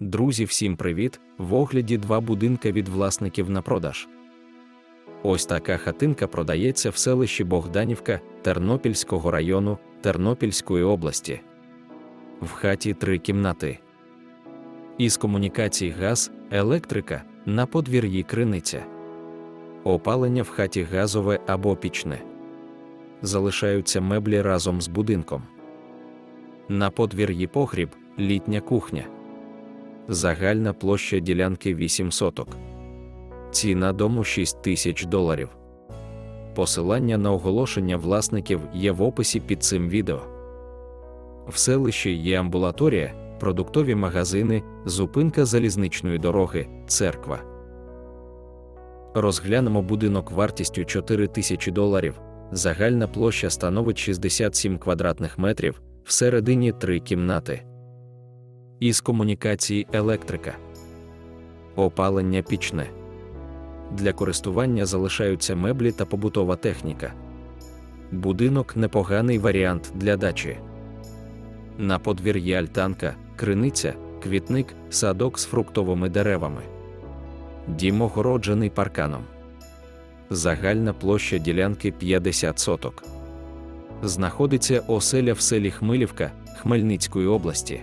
Друзі, всім привіт! В огляді два будинки від власників на продаж. Ось така хатинка продається в селищі Богданівка Тернопільського району Тернопільської області. В хаті три кімнати. Із комунікацій газ, електрика, на подвір'ї криниця. Опалення в хаті газове або пічне. Залишаються меблі разом з будинком. На подвір'ї погріб, літня кухня. Загальна площа ділянки 8 соток. Ціна дому 6 тисяч доларів. Посилання на оголошення власників є в описі під цим відео. В селищі є амбулаторія, продуктові магазини, зупинка залізничної дороги, церква. Розглянемо будинок вартістю 4 тисячі доларів. Загальна площа становить 67 квадратних метрів, всередині три кімнати. Із комунікації електрика. Опалення пічне. Для користування залишаються меблі та побутова техніка. Будинок непоганий варіант для дачі. На подвір'ї альтанка, криниця, квітник, садок з фруктовими деревами. Дім огороджений парканом. Загальна площа ділянки 50 соток. Знаходиться оселя в селі Хмилівка Хмельницької області.